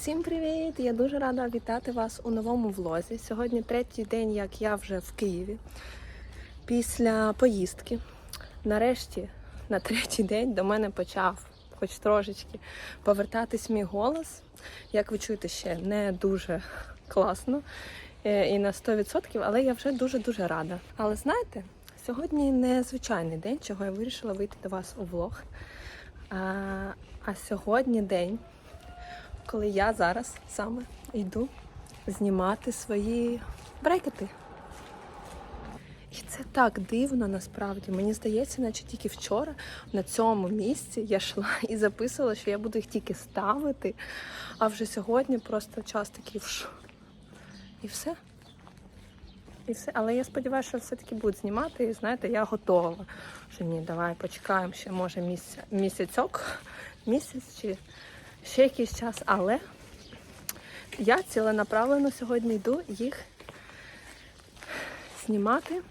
Всім привіт! Я дуже рада вітати вас у новому влозі. Сьогодні третій день, як я вже в Києві. Після поїздки. Нарешті, на третій день до мене почав, хоч трошечки, повертатись мій голос. Як ви чуєте, ще не дуже класно е, і на 100%, але я вже дуже-дуже рада. Але знаєте, сьогодні не звичайний день, чого я вирішила вийти до вас у влог. А, а сьогодні день, коли я зараз саме йду знімати свої брекети. І це так дивно насправді. Мені здається, наче тільки вчора на цьому місці я йшла і записувала, що я буду їх тільки ставити. А вже сьогодні просто час такий вш. І все. І все. Але я сподіваюся, що все-таки будуть знімати. І знаєте, я готова. Що ні, давай почекаємо ще, може, місяць, місяцьок, місяць чи ще якийсь час. Але я ціленаправленно сьогодні йду їх знімати.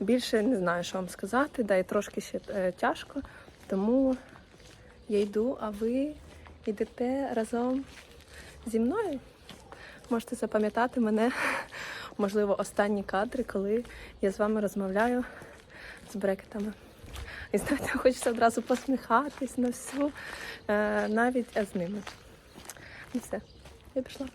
Більше не знаю, що вам сказати, да і трошки ще е, тяжко. Тому я йду, а ви йдете разом зі мною. Можете запам'ятати мене, можливо, останні кадри, коли я з вами розмовляю з брекетами. І знаєте, хочеться одразу посміхатись на всю, е, навіть з ними. І все, я пішла.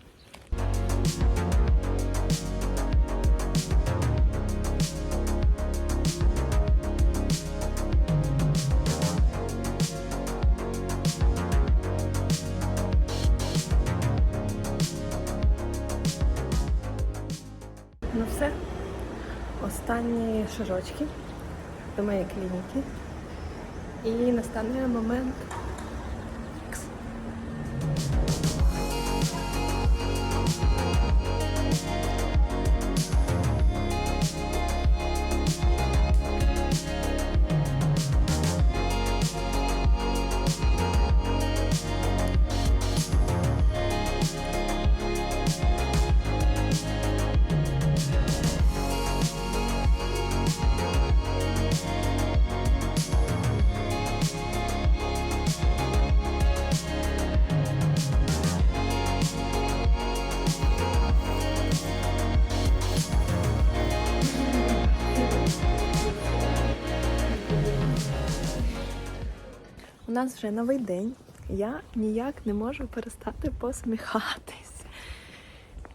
Ну все, останні шажочки до моєї клініки. І настане момент. У нас вже новий день. Я ніяк не можу перестати посміхатись.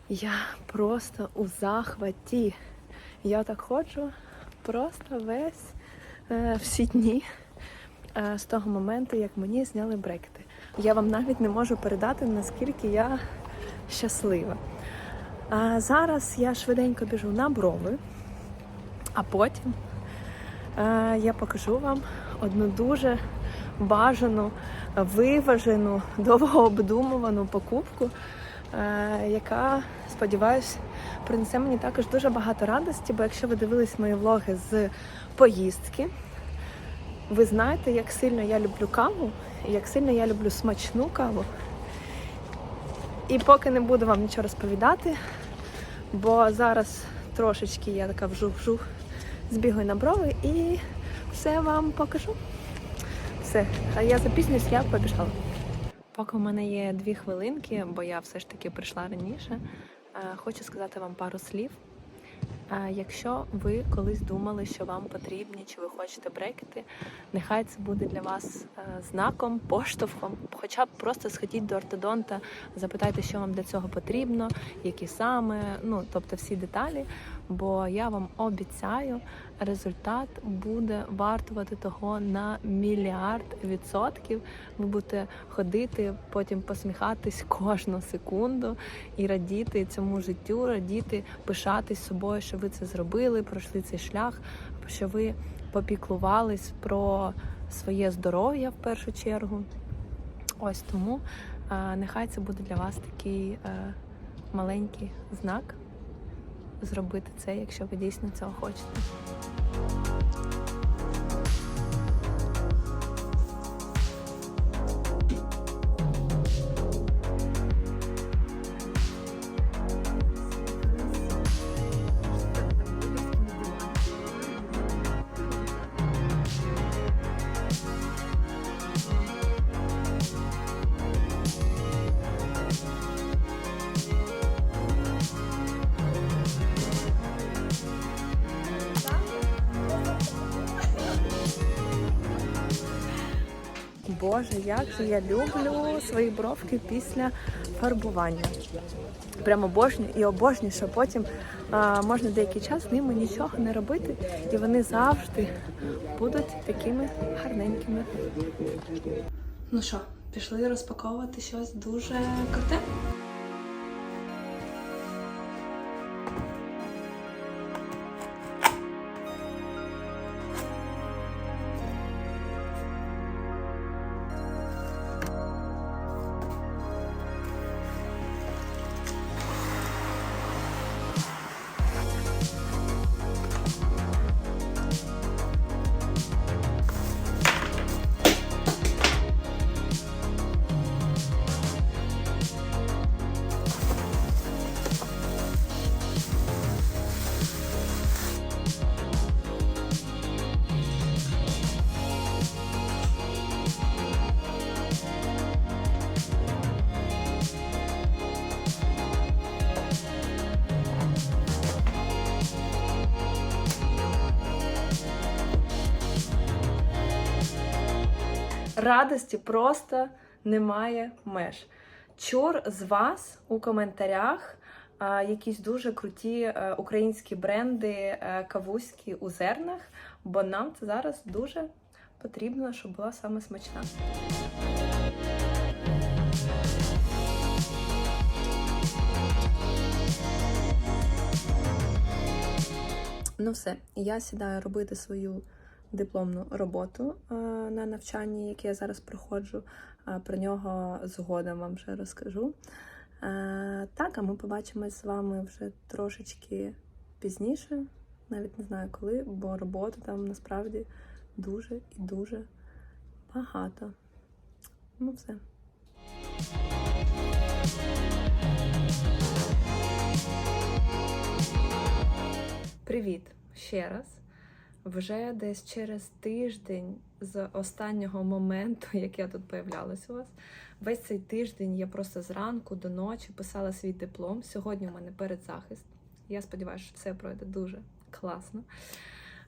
Я просто у захваті. Я так ходжу просто весь е, всі дні е, з того моменту, як мені зняли брекети. Я вам навіть не можу передати, наскільки я щаслива. А зараз я швиденько біжу на брови, а потім е, я покажу вам одну дуже бажану, виважену, довго обдумувану покупку, е, яка, сподіваюсь, принесе мені також дуже багато радості, бо якщо ви дивились мої влоги з поїздки, ви знаєте, як сильно я люблю каву, як сильно я люблю смачну каву. І поки не буду вам нічого розповідати, бо зараз трошечки я така вжух-вжух збігаю на брови і все вам покажу. Все, а я запізнююсь, я побіжала. Поки в мене є дві хвилинки, бо я все ж таки прийшла раніше, е, хочу сказати вам пару слів. Е, Якщо ви колись думали, що вам потрібні, чи ви хочете брекети, нехай це буде для вас е, знаком, поштовхом. Хоча б просто сходіть до ортодонта, запитайте, що вам для цього потрібно, які саме, ну тобто всі деталі. Бо я вам обіцяю, результат буде вартувати того на мільярд відсотків. Ви будете ходити, потім посміхатись кожну секунду і радіти цьому життю, радіти, пишатись собою, що ви це зробили, пройшли цей шлях, що ви попіклувались про своє здоров'я в першу чергу. Ось тому нехай це буде для вас такий е, маленький знак зробити це, якщо ви дійсно цього хочете. Боже, як же я люблю свої бровки після фарбування. Прямо обожнюю і обожнюю, що потім а, можна деякий час з ними нічого не робити, і вони завжди будуть такими гарненькими. Ну що, пішли розпаковувати щось дуже круте? Радості просто немає меж. Чур з вас у коментарях якісь дуже круті е, українські бренди е, кавузькі у зернах, бо нам це зараз дуже потрібно, щоб була саме смачна. Ну все, я сідаю робити свою дипломну роботу е, на навчанні, яке я зараз проходжу. Е, Про нього згодом вам вже розкажу. Е, Так, а ми побачимось з вами вже трошечки пізніше, навіть не знаю коли, бо роботи там насправді дуже і дуже багато. Ну, все. Привіт ще раз. Вже десь через тиждень з останнього моменту, як я тут появлялась у вас, весь цей тиждень я просто зранку до ночі писала свій диплом. Сьогодні у мене передзахист. Я сподіваюся, що це пройде дуже класно.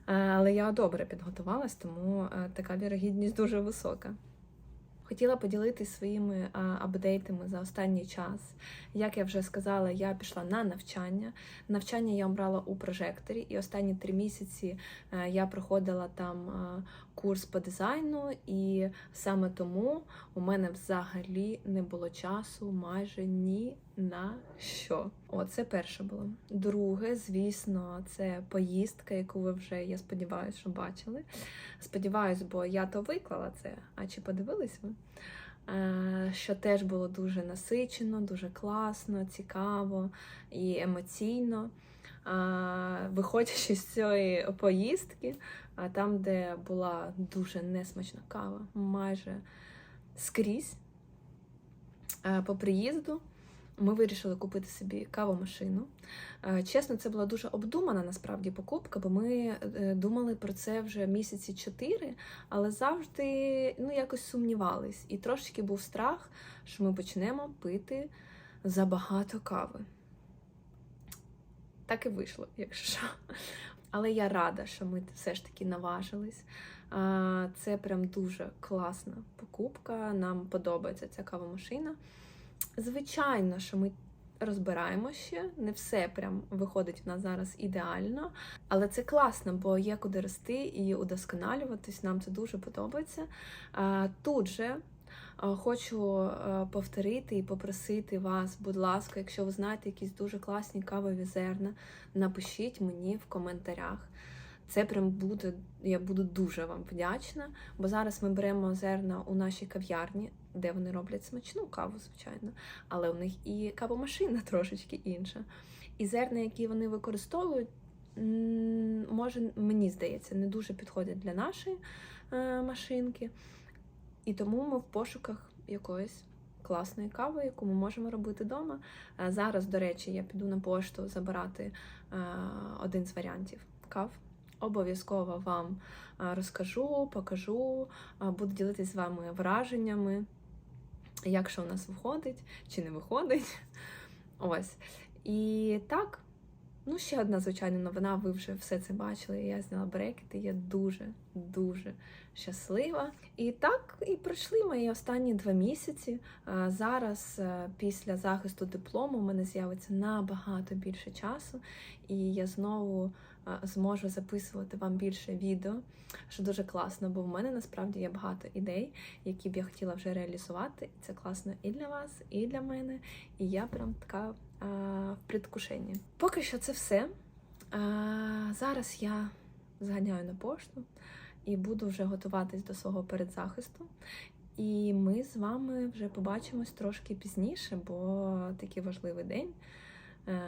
Е, Але я добре підготувалась, тому е, така вірогідність дуже висока. Хотіла поділитися своїми апдейтами за останній час. Як я вже сказала, я пішла на навчання. Навчання я обрала у прожекторі, і останні три місяці е, я проходила там е, курс по дизайну, і саме тому у мене взагалі не було часу майже ні на що. О, це перше було. Друге, звісно, це поїздка, яку ви вже, я сподіваюся, що бачили. Сподіваюсь, бо я то виклала це. А чи подивились ви? Е, Що теж було дуже насичено, дуже класно, цікаво і емоційно. Виходячи з цієї поїздки, там, де була дуже несмачна кава, майже скрізь. Е, По приїзду ми вирішили купити собі кавомашину. Е, Чесно, це була дуже обдумана насправді покупка, бо ми е, думали про це вже місяці чотири, але завжди ну, якось сумнівались. І трошки був страх, що ми почнемо пити забагато кави. Так і вийшло, якщо що. Але я рада, що ми все ж таки наважились. Це прям дуже класна покупка. Нам подобається ця кавомашина. Звичайно, що ми розбираємо ще, не все прям виходить в нас зараз ідеально, але це класно, бо є куди рости і удосконалюватись. Нам це дуже подобається. Тут же хочу повторити і попросити вас, будь ласка, якщо ви знаєте якісь дуже класні кавові зерна, напишіть мені в коментарях. Це прям буде, я буду дуже вам вдячна, бо зараз ми беремо зерна у нашій кав'ярні, де вони роблять смачну каву, звичайно, але у них і кавомашина трошечки інша. І зерна, які вони використовують, може, мені здається, не дуже підходять для нашої е, машинки. І тому ми в пошуках якоїсь класної кави, яку ми можемо робити вдома. Е, Зараз, до речі, я піду на пошту забирати е, один з варіантів кав. Обов'язково вам е, розкажу, покажу, буду ділитися з вами враженнями, як що у нас виходить чи не виходить. Ось. І так, Ну, ще одна звичайна новина. Ви вже все це бачили. Я зняла брекети. Я дуже дуже щаслива. І так і пройшли мої останні два місяці. Зараз, е, після захисту диплому, у мене з'явиться набагато більше часу, і я знову е, зможу записувати вам більше відео, що дуже класно, бо в мене насправді є багато ідей, які б я хотіла вже реалізувати. І це класно і для вас, і для мене. І я прям така в предвкушенні. Поки що це все. Зараз я зганяю на пошту і буду вже готуватись до свого передзахисту. І ми з вами вже побачимось трошки пізніше, бо такий важливий день. Е,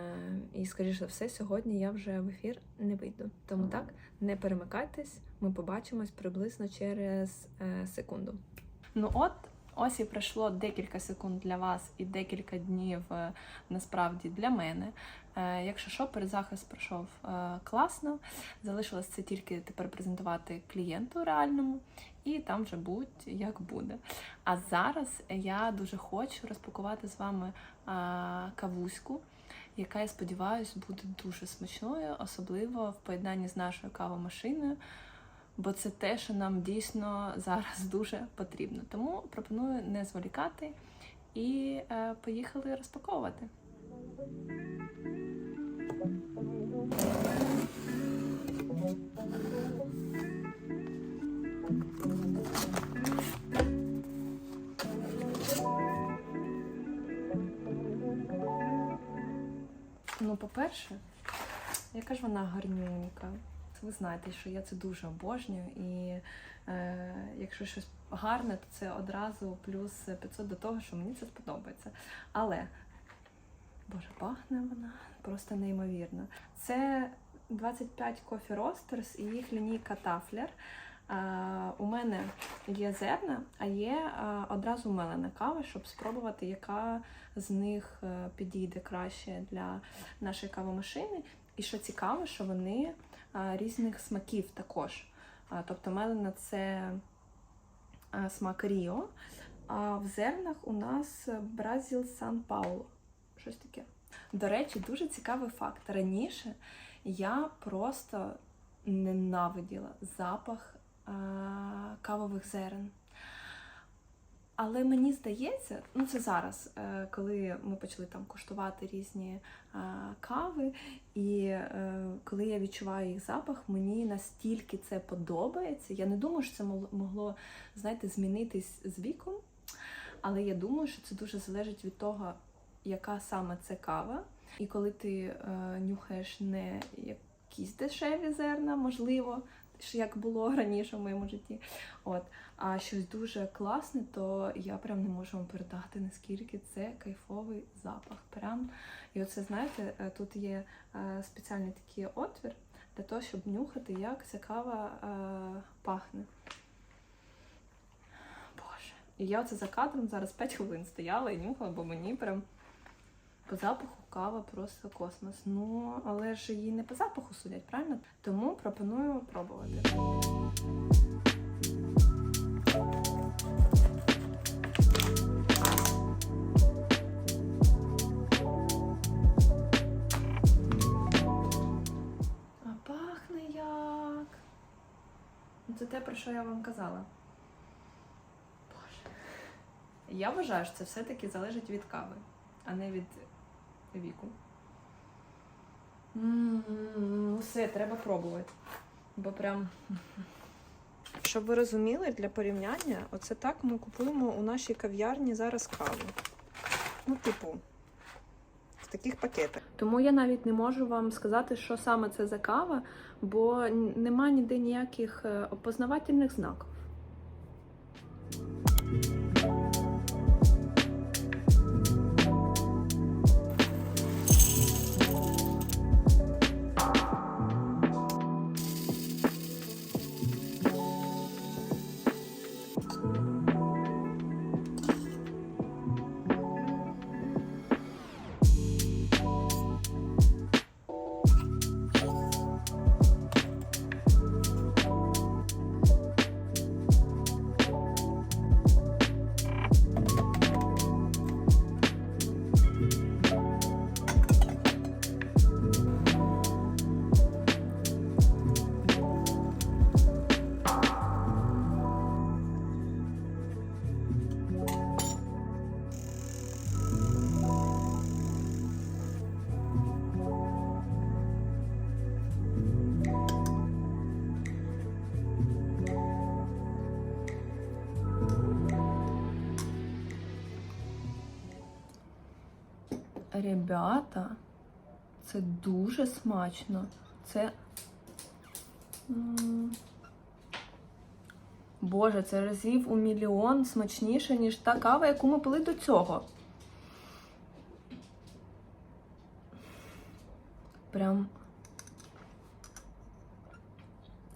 І, скоріш за все, сьогодні я вже в ефір не вийду. Тому так, не перемикайтесь, ми побачимось приблизно через е, секунду. Ну от, ось і пройшло декілька секунд для вас і декілька днів е, насправді для мене. Е, Якщо що, передзахист пройшов е, класно. Залишилось це тільки тепер презентувати клієнту реальному, і там вже будь як буде. А зараз я дуже хочу розпакувати з вами кавуську, яка, я сподіваюся, буде дуже смачною, особливо в поєднанні з нашою кавомашиною. Бо це те, що нам дійсно зараз дуже потрібно. Тому пропоную не зволікати і е, поїхали розпаковувати. Ну, по-перше, яка ж вона гарнюнька. Ви знаєте, що я це дуже обожнюю, і е, якщо щось гарне, то це одразу плюс 500 до того, що мені це сподобається. Але, боже, пахне вона просто неймовірно. Це 25 Coffee Roasters і їх лінійка Тафлер. У мене є зерна, а є одразу мелена кава, щоб спробувати, яка з них е, підійде краще для нашої кавомашини. І що цікаво, що вони різних смаків також. Тобто мелена це смак Ріо, а в зернах у нас Бразіл Сан Пауло. Щось таке. До речі, дуже цікавий факт. Раніше я просто ненавиділа запах кавових зерен. Але мені здається, ну це зараз, е, коли ми почали там куштувати різні е, кави, і е, коли я відчуваю їх запах, мені настільки це подобається. Я не думаю, що це могло, знаєте, змінитись з віком, але я думаю, що це дуже залежить від того, яка саме це кава. І коли ти нюхаєш не якісь дешеві зерна, можливо, як було раніше в моєму житті, от, а щось дуже класне, то я прям не можу вам передати, наскільки це кайфовий запах. Прям. І оце, знаєте, е, тут є е, спеціальний такий отвір для того, щоб нюхати, як ця кава е, пахне. Боже. І я оце за кадром зараз 5 хвилин стояла і нюхала, бо мені прям по запаху кава просто космос. Ну, але ж її не по запаху судять, правильно? Тому пропоную пробувати. А пахне як. Ну, Це те, про що я вам казала. Боже. Я вважаю, що це все-таки залежить від кави, а не від віку. Все, треба пробувати. Бо прям. Щоб ви розуміли, для порівняння, оце так ми купуємо у нашій кав'ярні зараз каву. Ну, типу, в таких пакетах. Тому я навіть не можу вам сказати, що саме це за кава, бо нема ніде ніяких е, опознавательних знаків. Ребята, це дуже смачно. Це. Боже, це разів у мільйон смачніше, ніж та кава, яку ми пили до цього. Прям.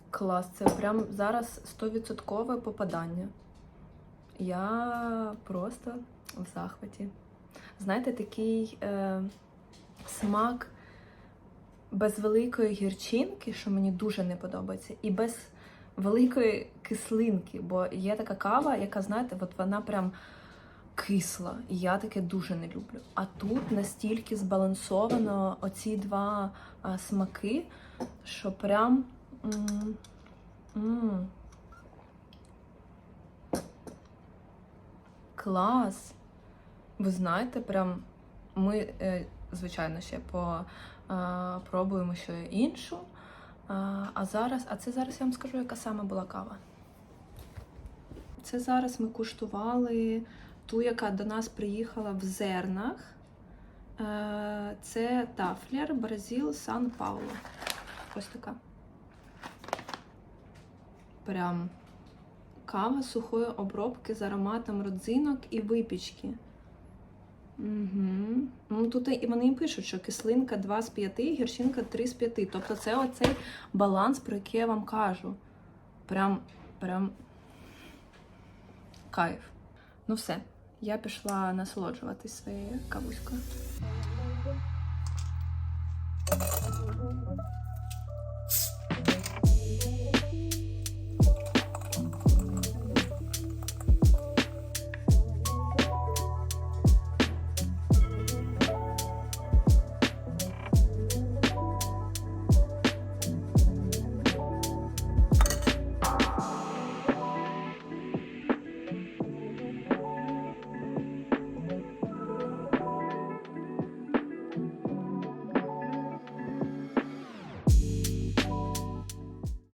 Клас, це прям зараз 100% попадання. Я просто в захваті. Знаєте, такий е, смак без великої гірчинки, що мені дуже не подобається, і без великої кислинки, бо є така кава, яка, знаєте, от вона прям кисла, і я таке дуже не люблю. А тут настільки збалансовано оці два а, смаки, що прям. м, м. Клас! Ви знаєте, прям ми, е, звичайно, ще попробуємо ще іншу. А, а зараз, а це зараз я вам скажу, яка саме була кава. Це зараз ми куштували ту, яка до нас приїхала в зернах. Е, Це Тафлер Бразил Сан Пауло. Ось така. Прям кава сухої обробки з ароматом родзинок і випічки. Угу. Ну, тут і вони і пишуть, що кислинка 2 з 5, гірчинка 3 з 5. Тобто це оцей баланс, про який я вам кажу. Прям, прям кайф. Ну все, я пішла насолоджуватись своєю кавуською.